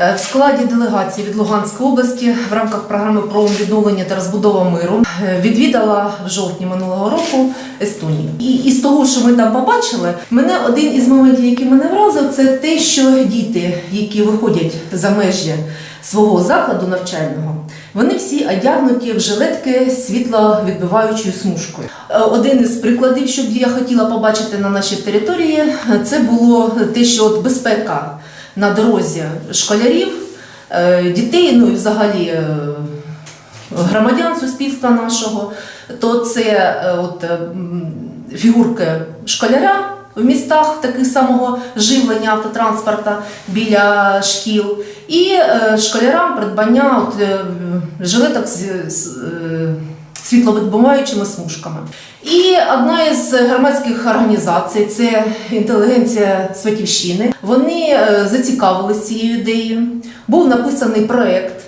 Е, В складі делегації від Луганської області в рамках програми про відновлення та розбудова миру е, відвідала в жовтні минулого року Естонію. І із того, що ми там побачили, мене один із моментів, який мене вразив, це те, що діти, які виходять за межі свого закладу навчального, вони всі одягнуті в жилетки світловідбиваючою смужкою. Е, Один із прикладів, що я хотіла побачити на нашій території, це було те, що от безпека на дорозі школярів, е, дітей, ну і взагалі е, громадян суспільства нашого, то це е, от, фігурки школяря в містах таких самого живлення автотранспорта біля шкіл, і школярам придбання от, жилеток з світловідбиваючими смужками. І одна із громадських організацій, це інтелігенція Святівщини, вони е, зацікавилися цією ідеєю. Був написаний проект,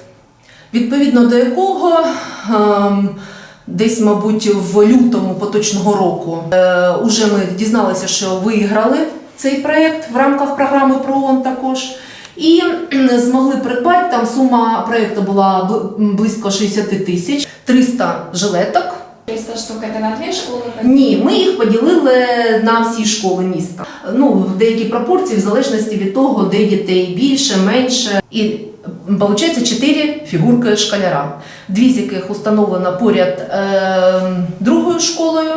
відповідно до якого ем, десь, мабуть, в лютому поточного року е, уже ми дізналися, що виграли цей проект в рамках програми ПРООН також. І змогли придбати, там сума проєкту була близько 60 тисяч, 300 жилеток. 300 штук это на две школы? Ні, ми їх поділили на всі школи міста. Ну, в деякій пропорції, в залежності від того, де дітей більше, менше. І виходить чотири фігурки школяра, дві з яких установлено поряд е, другою школою,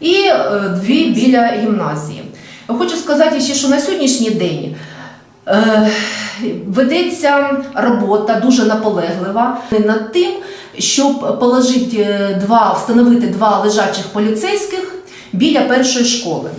і е, дві біля гімназії. Хочу сказати ще, що на сьогоднішній день. Е, Ведеться робота дуже наполеглива над тим, щоб положити два, встановити два лежачих поліцейських біля першої школи.